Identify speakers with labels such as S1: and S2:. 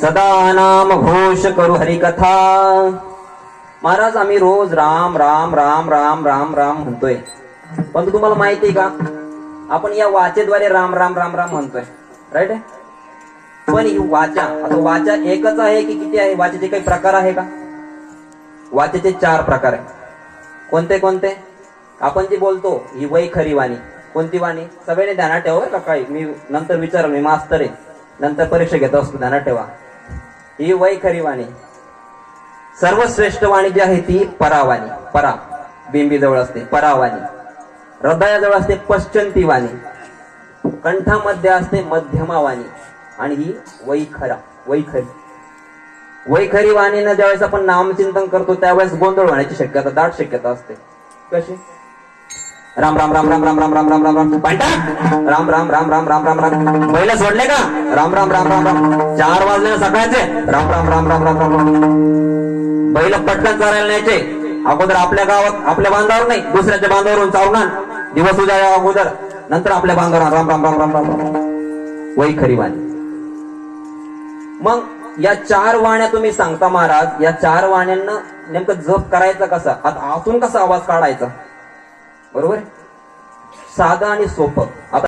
S1: सदा नाम घोष करू हरिकथा. महाराज आम्ही रोज राम राम राम राम राम राम म्हणतोय. पण तुम्हाला माहिती आहे का? आपण या वाचेद्वारे राम राम राम राम म्हणतोय. राईट पण ही वाचा आता वाचा एकच आहे की किती आहे? वाचेचे काही प्रकार आहे का? वाचेचे चार प्रकार आहे. कोणते कोणते? आपण जे बोलतो ही वै खरी वाणी. कोणती वाणी? सगळ्यांनी ध्यानात ठेवा का काही. मी नंतर विचार मी मास्तर आहे. नंतर परीक्षा घेत असतो ध्यानात ठेवा. ही वैखरी वाणी. सर्वश्रेष्ठ वाणी जी आहे ती परावाणी परा बिंबीजवळ असते परावाणी हृदयाजवळ असते पश्चंती वाणी. कंठामध्ये असते मध्यमा वाणी. आणि ही वैखरा वैखरी वैखरी वाणीनं ज्यावेळेस आपण नामचिंतन करतो त्यावेळेस गोंधळ होण्याची शक्यता दाट शक्यता असते. कशी? राम राम राम राम राम राम राम राम राम राम पांटा राम राम राम राम राम राम राम पहिलं सोडले का राम राम राम राम राम चार वाजले ना सकाळचे राम राम राम राम राम राम बैल पटकन चालायला न्यायचे अगोदर आपल्या गावात आपल्या बांधावर नाही दुसऱ्याच्या बांधावरून चावणार दिवस उजाड्या अगोदर नंतर आपल्या बांधावर राम राम राम राम राम राम वही खरी वाणी मग या चार वाण्या तुम्ही सांगता महाराज या चार वाण्यांना नेमकं जप करायचा कसा आता आतून कसा आवाज काढायचा बरोबर? साधं आणि सोपं. आता